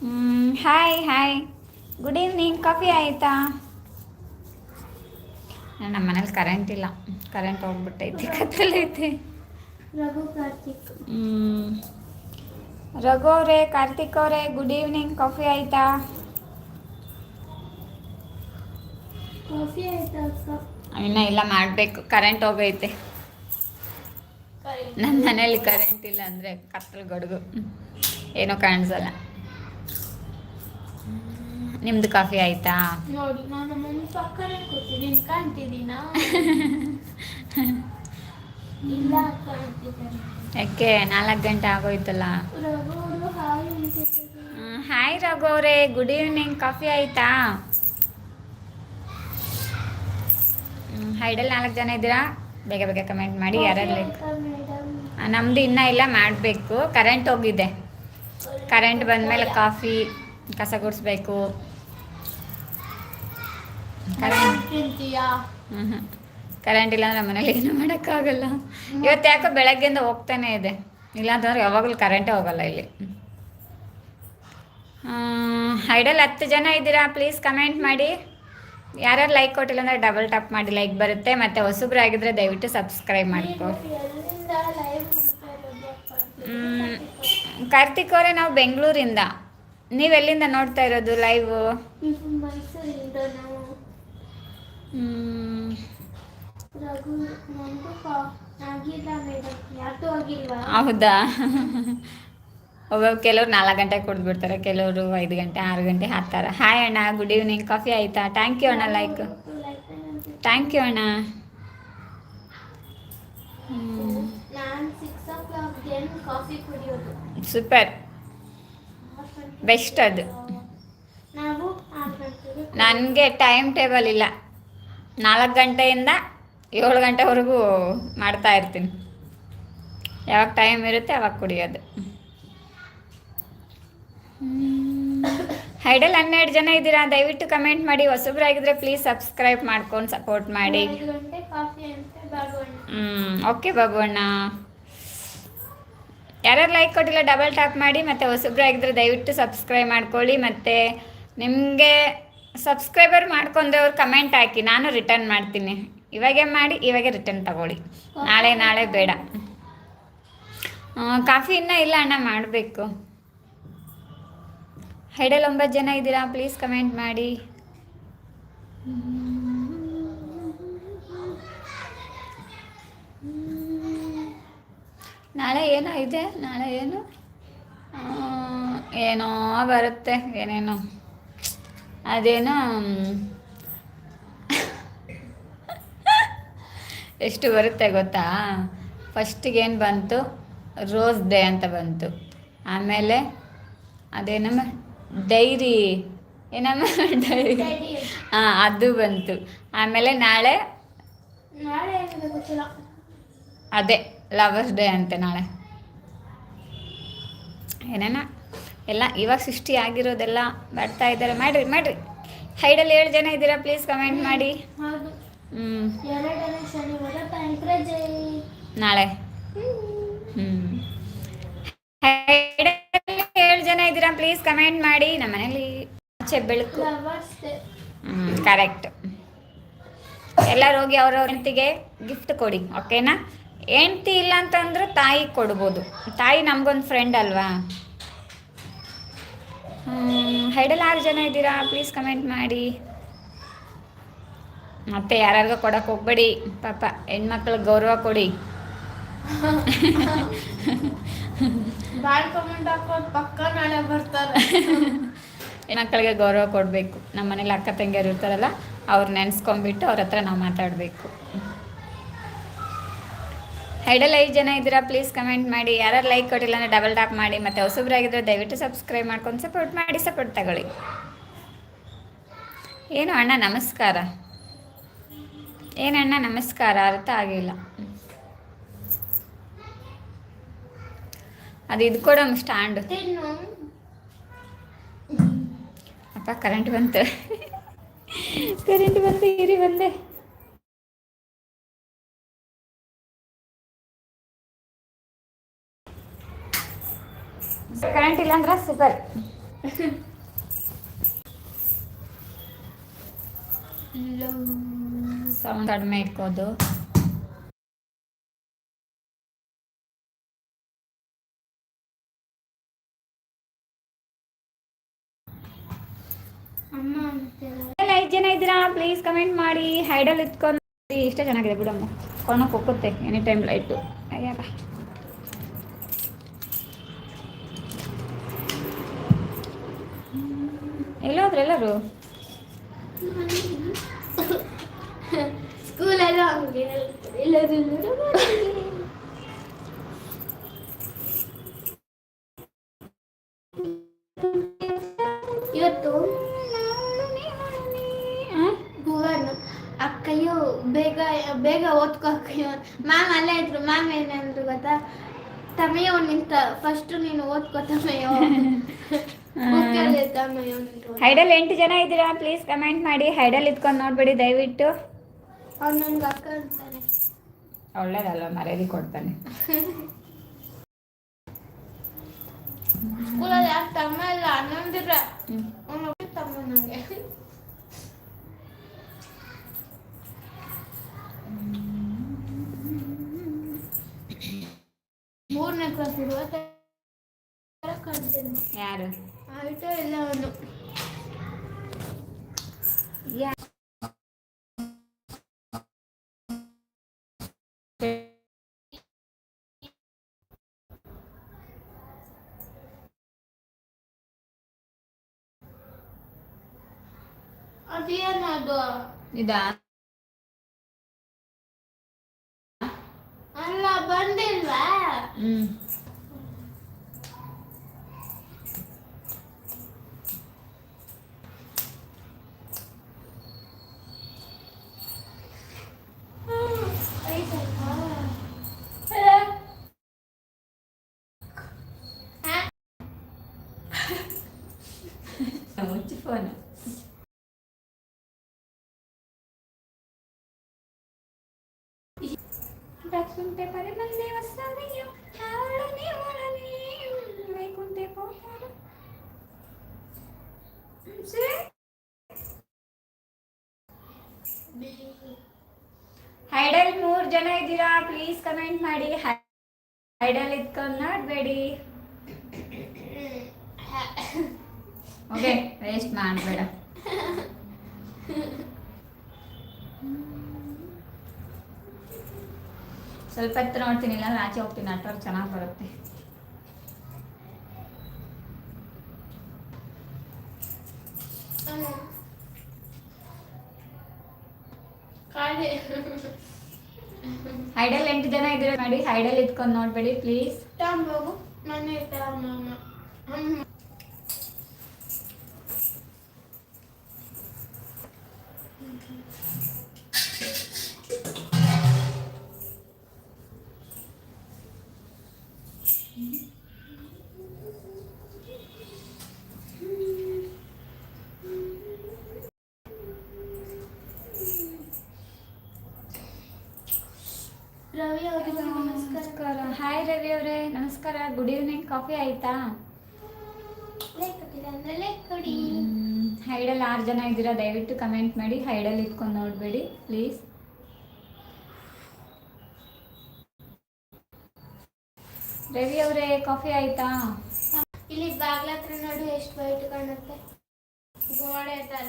Hi hi. Good evening coffee ಆಯಿತಾ? ನಮ್ಮ ಮನೇಲಿ ಕರೆಂಟ್ ಇಲ್ಲ. ಕರೆಂಟ್ ಹೋಗ್ಬಿಟ್ಟೈತಿ ಕತ್ತಲೈತಿ. ರಘು ಕಾರ್ತಿಕ್. ಹ್ಮ್. ರಘು ಅವರೇ ಕಾರ್ತಿಕ್ ಅವರೇ ಗುಡ್ ಈವ್ನಿಂಗ್ ಕಾಫಿ ಆಯಿತಾ? ಕಾಫಿ ಆಯ್ತಾ ಇನ್ನೂ ಇಲ್ಲ ಮಾಡಬೇಕು. ಕರೆಂಟ್ ಹೋಗೈತೆ. ನನ್ನ ಮನೇಲಿ ಕರೆಂಟ್ ಇಲ್ಲ ಅಂದರೆ ಕತ್ತಲು ಗಡುಗು ಏನೂ ಕಾಣಿಸಲ್ಲ. ನಿಮ್ಮದು ಕಾಫಿ ಆಯ್ತಾ? ನೋಡಿ ನಾನು ಮನೆ ಪಕ್ಕನೇ ಕೂತಿದ್ದೀನಿ ಕಾಣ್ತಿದ್ದೀನಾ? ಇಲ್ಲ ಕಾಣ್ತಿದ್ದಾರೆ ಯಾಕೆ? ನಾಲ್ಕು ಗಂಟೆ ಆಗೋಯ್ತಲ್ಲ. ಹಾಯ್ ರಘು ಅವರೇ ಗುಡ್ ಈವ್ನಿಂಗ್ ಕಾಫಿ ಆಯ್ತಾ? ಹೈಡಲ್ಲಿ ನಾಲ್ಕು ಜನ ಇದ್ದೀರಾ? ಬೇಗ ಬೇಗ ಕಮೆಂಟ್ ಮಾಡಿ ಯಾರು ನಮ್ದು ನಮ್ಮದು ಇನ್ನೂ ಇಲ್ಲ ಮಾಡಬೇಕು. ಕರೆಂಟ್ ಹೋಗಿದೆ. ಕರೆಂಟ್ ಬಂದಮೇಲೆ ಕಾಫಿ ಕಸ ಗುಡಿಸ್ಬೇಕು. ಕರೆಂಟ್ ಇಲ್ಲ ಅಂದ್ರೆ ಮನೇಲಿ ಏನು ಮಾಡೋಕ್ಕಾಗಲ್ಲ. ಇವತ್ತು ಯಾಕೋ ಬೆಳಗ್ಗೆಯಿಂದ ಹೋಗ್ತಾನೆ ಇದೆ. ಇಲ್ಲಾಂತಂದ್ರೆ ಯಾವಾಗಲೂ ಕರೆಂಟೇ ಹೋಗಲ್ಲ ಇಲ್ಲಿ. ಐಡಲ್ ಹತ್ತು ಜನ ಇದ್ದೀರಾ? ಪ್ಲೀಸ್ ಕಮೆಂಟ್ ಮಾಡಿ. ಯಾರ್ಯಾರು ಲೈಕ್ ಕೊಟ್ಟಿಲ್ಲ ಅಂದರೆ ಡಬಲ್ ಟಾಪ್ ಮಾಡಿ. ಲೈಕ್ ಬರುತ್ತೆ. ಮತ್ತು ಹೊಸಬ್ರಾಗಿದ್ದರೆ ದಯವಿಟ್ಟು ಸಬ್ಸ್ಕ್ರೈಬ್ ಮಾಡ್ಕೊ. ಕಾರ್ತಿಕ್ ಅವರೇ ನಾವು ಬೆಂಗಳೂರಿಂದ. ನೀವೆಲ್ಲಿಂದ ನೋಡ್ತಾ ಇರೋದು ಲೈವ್ ಹೌದಾ? ಒಬ್ಬೊಬ್ಬ ಕೆಲವ್ರು ನಾಲ್ಕು ಗಂಟೆಗೆ ಕುಡಿದ್ಬಿಡ್ತಾರೆ ಕೆಲವರು ಐದು ಗಂಟೆ ಆರು ಗಂಟೆ ಹಾಕ್ತಾರೆ. ಹಾಯ್ ಅಣ್ಣ ಗುಡ್ ಈವ್ನಿಂಗ್ ಕಾಫಿ ಆಯಿತಾ? ಥ್ಯಾಂಕ್ ಯು ಅಣ್ಣ ಲೈಕ್ ಥ್ಯಾಂಕ್ ಯು ಅಣ್ಣ. ಸೂಪರ್ ಬೆಸ್ಟ್ ಅದು. ನನಗೆ ಟೈಮ್ ಟೇಬಲ್ ಇಲ್ಲ. ನಾಲ್ಕು ಗಂಟೆಯಿಂದ ಏಳು ಗಂಟೆವರೆಗೂ ಮಾಡ್ತಾ ಇರ್ತೀನಿ. ಯಾವಾಗ ಟೈಮ್ ಇರುತ್ತೆ ಅವಾಗ ಕುಡಿಯೋದು. ಹೈಡಲ್ ಹನ್ನೆರಡು ಜನ ಇದ್ದೀರಾ? ದಯವಿಟ್ಟು ಕಮೆಂಟ್ ಮಾಡಿ. ಹೊಸಬ್ರಾಗಿದ್ರೆ ಪ್ಲೀಸ್ ಸಬ್ಸ್ಕ್ರೈಬ್ ಮಾಡ್ಕೊಂಡು ಸಪೋರ್ಟ್ ಮಾಡಿ. ಹ್ಞೂ ಓಕೆ ಬಾಬುಣ್ಣ ಯಾರ್ಯಾರು ಲೈಕ್ ಕೊಟ್ಟಿಲ್ಲ ಡಬಲ್ ಟ್ಯಾಪ್ ಮಾಡಿ ಮತ್ತು ಹೊಸಬ್ರಾಗಿದ್ರೆ ದಯವಿಟ್ಟು ಸಬ್ಸ್ಕ್ರೈಬ್ ಮಾಡ್ಕೊಳ್ಳಿ. ಮತ್ತು ನಿಮಗೆ ಸಬ್ಸ್ಕ್ರೈಬರ್ ಮಾಡ್ಕೊಂಡವ್ರು ಕಮೆಂಟ್ ಹಾಕಿ ನಾನು ರಿಟರ್ನ್ ಮಾಡ್ತೀನಿ. ಇವಾಗೆ ಮಾಡಿ ಇವಾಗೆ ರಿಟರ್ನ್ ತಗೊಳ್ಳಿ. ನಾಳೆ ನಾಳೆ ಬೇಡ. ಕಾಫಿ ಇನ್ನ ಇಲ್ಲ ಅಣ್ಣ ಮಾಡಬೇಕು. ಹೈಡಲ್ ಒಂಬತ್ತು ಜನ ಇದ್ದೀರಾ? ಪ್ಲೀಸ್ ಕಮೆಂಟ್ ಮಾಡಿ. ನಾಳೆ ಏನೋ ಇದೆ ನಾಳೆ ಏನು? ಏನೋ ಬರುತ್ತೆ ಏನೇನೋ. ಅದೇನೋ ಎಷ್ಟು ಬರುತ್ತೆ ಗೊತ್ತಾ? ಫಸ್ಟಿಗೇನು ಬಂತು? ರೋಸ್ ಡೇ ಅಂತ ಬಂತು. ಆಮೇಲೆ ಅದೇನಮ್ಮ? ಡೈರಿ. ಏನಮ್ಮ? ಡೈರಿ. ಹಾಂ ಅದು ಬಂತು. ಆಮೇಲೆ ನಾಳೆ? ಅದೇ ಲವರ್ಸ್ ಡೇ ಅಂತೆ ನಾಳೆ. ಏನೇನ? ಎಲ್ಲ ಇವಾಗ ಸೃಷ್ಟಿ ಆಗಿರೋದೆಲ್ಲ ಬರ್ತಾ ಇದ್ದಾರೆ. ಮಾಡ್ರಿ ಮಾಡ್ರಿ. ಹೈಡಲ್ಲಿ ಏಳು ಜನ ಇದ್ದೀರಾ? ಪ್ಲೀಸ್ ಕಮೆಂಟ್ ಮಾಡಿ. ನಾಳೆ. ಏಳು ಜನ ಇದ್ದೀರಾ? ಪ್ಲೀಸ್ ಕಮೆಂಟ್ ಮಾಡಿ. ನಮ್ಮ ಮನೇಲಿ ಆಚೆ ಬೆಳಕು. ಹ್ಞೂ ಕರೆಕ್ಟ್ ಎಲ್ಲರೂ ಹೋಗಿ ಅವ್ರವ್ರ ಗಿಫ್ಟ್ ಕೊಡಿ ಓಕೆನಾ ಹೆಂಡ್ತಿ ಇಲ್ಲ ಅಂತಂದ್ರೆ ತಾಯಿ ಕೊಡ್ಬೋದು. ತಾಯಿ ನಮಗೊಂದು ಫ್ರೆಂಡ್ ಅಲ್ವಾ? ಹೈಡಲ್ ಆರು ಜನ ಇದ್ದೀರಾ? ಪ್ಲೀಸ್ ಕಮೆಂಟ್ ಮಾಡಿ. ಮತ್ತೆ ಯಾರ್ಯಾರಿಗೂ ಕೊಡಕ್ಕೆ ಹೋಗ್ಬೇಡಿ. ಪಾಪ ಹೆಣ್ಮಕ್ಳಿಗೆ ಗೌರವ ಕೊಡಿ. ಹೆಣ್ಮಕ್ಳಿಗೆ ಗೌರವ ಕೊಡಬೇಕು. ನಮ್ಮ ಮನೇಲಿ ಅಕ್ಕ ತಂಗಿಯರು ಇರ್ತಾರಲ್ಲ ಅವ್ರು ನೆನೆಸ್ಕೊಂಡ್ಬಿಟ್ಟು ಅವ್ರ ಹತ್ರ ನಾವು ಮಾತಾಡಬೇಕು. ಹೈಡಲ್ ಐದು ಜನ ಇದ್ದೀರಾ ಪ್ಲೀಸ್ ಕಮೆಂಟ್ ಮಾಡಿ. ಯಾರು ಲೈಕ್ ಕೊಟ್ಟಿಲ್ಲ ಅಂದರೆ ಡಬಲ್ ಟ್ಯಾಪ್ ಮಾಡಿ. ಮತ್ತು ಹೊಸಬ್ರಾಗಿದ್ದರೆ ದಯವಿಟ್ಟು ಸಬ್ಸ್ಕ್ರೈಬ್ ಮಾಡ್ಕೊಂಡು ಸಪೋರ್ಟ್ ಮಾಡಿ ಸಪೋರ್ಟ್ ತಗೊಳ್ಳಿ. ಏನು ಅಣ್ಣ, ನಮಸ್ಕಾರ? ಏನಣ್ಣ ನಮಸ್ಕಾರ? ಅರ್ಥ ಆಗಿಲ್ಲ. ಅದು ಇದು ಕೊಡಮ್ ಸ್ಟ್ಯಾಂಡ್ ಅಪ್ಪ ಕರೆಂಟ್ ಬಂತು. ಕರೆಂಟ್ ಬಂತು, ಇರಿ ಬಂದೆ. ಕರೆಂಟ್ ಇಲ್ಲ ಅಂದ್ರೆ ಸೂಪರ್ ಸೌಂಡ್ ಕಡಿಮೆ ಇಟ್ಕೋದು. ಎಲ್ಲ ಐದು ಜನ ಇದ್ದೀರಾ? ಪ್ಲೀಸ್ ಕಮೆಂಟ್ ಮಾಡಿ. ಹೈಡಲ್ ಇಟ್ಕೊಂಡು. ಇಷ್ಟೇ ಚೆನ್ನಾಗಿದೆ ಬಿಡಮ್ಮ. ಕೊನಕ್ಕೆ ಹೋಗುತ್ತೆ ಎನಿ ಟೈಮ್ ಲೈಟು ಅಯ್ಯಾಗ ಎಲ್ಲೋದ್ರು ಎಲ್ಲರೂ ಸ್ಕೂಲಲ್ಲೂ ಹಂಗೆ ಎಲ್ಲರೂ ಇವತ್ತು ಭುವನ್ ಅಕ್ಕಯ್ಯು ಬೇಗ ಬೇಗ ಓದ್ಕೋ ಅಕ್ಕಯ್ಯು ಮ್ಯಾಮ್ ಅಲ್ಲೇ ಇದ್ರು ಮ್ಯಾಮ್ ಏನಂದ್ರು ಗೊತ್ತಾ ತಮಯೋ ನಿಂತ ಫಸ್ಟ್ ನೀನು ಓದ್ಕೋ ತಮಯೋ ಬುಕ್ಕಲ್ಲಿ ತಮಯೋ ನಿಂತು ಹೈಡಲ್ ಎಂಟು ಜನ ಇದ್ದೀರಾ? ಪ್ಲೀಸ್ ಕಮೆಂಟ್ ಮಾಡಿ. ಹೈಡಲ್ ಇದ್ಕೊಂಡು ನೋಡ್ಬೇಡಿ ದಯವಿಟ್ಟು. ಒಳ್ಳೇದಲ್ಲ ಮರ್ಯಾದೆ ಕೊಡ್ತಾನೆ. ಮೂರನೇ ಕ್ಲಾಸ್ ಇರುವ ತರ ಕಾಣ್ತೇನೆ ಯಾರು? ಆಯ್ತು ಇಲ್ಲ ಅವನು ಯಾ- ಅದೇನದು ಇದಾ? ರಕ್ಷುಂಟೆ ಪರಿಮಲ್ಲೆ ವಸವಿಯು ನಾಳನೆ ಒಳನೆ ವೈಕುಂಠೆ ಪೋಪಾಡು ಸರಿ ಹೈಡಲ್ ಮೂರು ಜನ ಇದ್ದೀರಾ ಪ್ಲೀಸ್ ಕಮೆಂಟ್ ಮಾಡಿ ಹೈಡಲ್ ಇಟ್ಕೊಂಡು ನೋಡಬೇಡಿ ಓಕೆ ವೇಸ್ಟ್ ಮಾಡಬೇಡ ಸ್ವಲ್ಪ ಎತ್ತರ ನೋಡ್ತೀನಿ ಇಲ್ಲ ಆಚೆ ಹೋಗ್ತೀನಿ ನೆಟ್ವರ್ಕ್ ಚೆನ್ನಾಗಿ ಬರುತ್ತೆ. ಹೈಡಲ್ ಎಂಟು ಜನ ಇದ್ರೆ ಮಾಡಿ ಹೈಡಲ್ ಇದ್ಕೊಂಡು ನೋಡ್ಬೇಡಿ ಪ್ಲೀಸ್. ರವಿ ಅವರಿಗೆ ನಮಸ್ಕಾರ. ಹಾಯ್ ರವಿ ಅವರೇ, ನಮಸ್ಕಾರ. ಗುಡ್ ಈವ್ನಿಂಗ್ ಕಾಫಿ ಆಯ್ತಾ? ಹೈಡಲ್ಲಿ ಆರು ಜನ ಇದ್ದೀರಾ, ದಯವಿಟ್ಟು ಕಮೆಂಟ್ ಮಾಡಿ. ಹೈಡಲ್ ಇಟ್ಕೊಂಡು ನೋಡಬೇಡಿ ಪ್ಲೀಸ್ ರವಿ ಅವರೇ ಕಾಫಿ ಆಯ್ತಾ? ಇಲ್ಲಿ ಬಾಗ್ಲ ಹತ್ರ ನೋಡು ಎಷ್ಟು ವೈಟ್ ಕಾಣುತ್ತೆ. ಗೋಡೆ ತರ.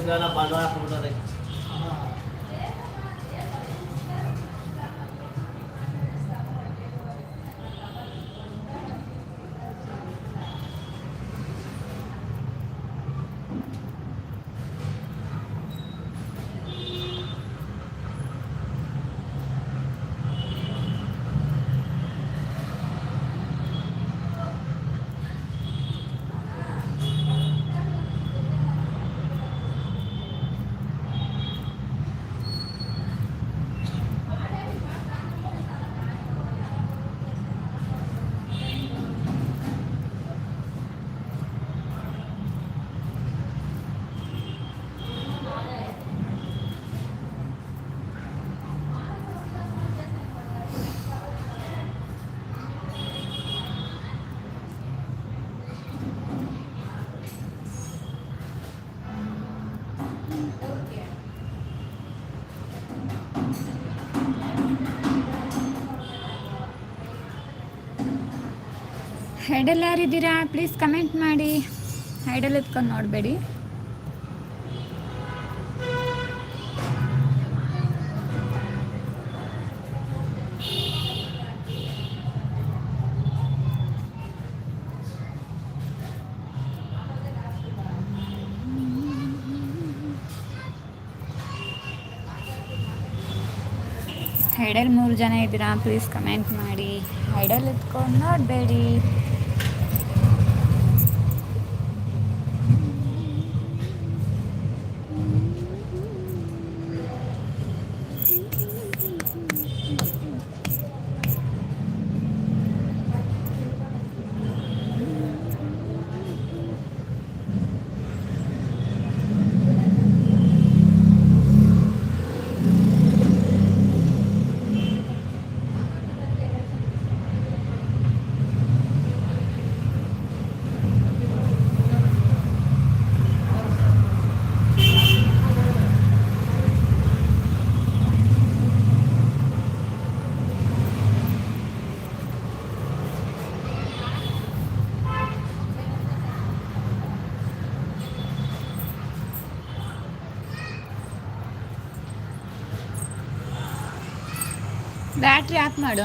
सगळ्याला बाजारात होणार आहे. ಹೈಡಲ್ ಯಾರಿದ್ದೀರಾ? ಪ್ಲೀಸ್ ಕಮೆಂಟ್ ಮಾಡಿ. ಹೈಡಲ್ ಎತ್ಕೊಂಡು ನೋಡಬೇಡಿ. ಹೈಡಲ್ ಮೂರು ಜನ ಇದ್ದೀರಾ? ಪ್ಲೀಸ್ ಕಮೆಂಟ್ ಮಾಡಿ. ಹೈಡಲ್ ಎತ್ಕೊಂಡು ನೋಡಬೇಡಿ. ಬ್ಯಾಟ್ರಿ ಆಫ್ ಮಾಡು.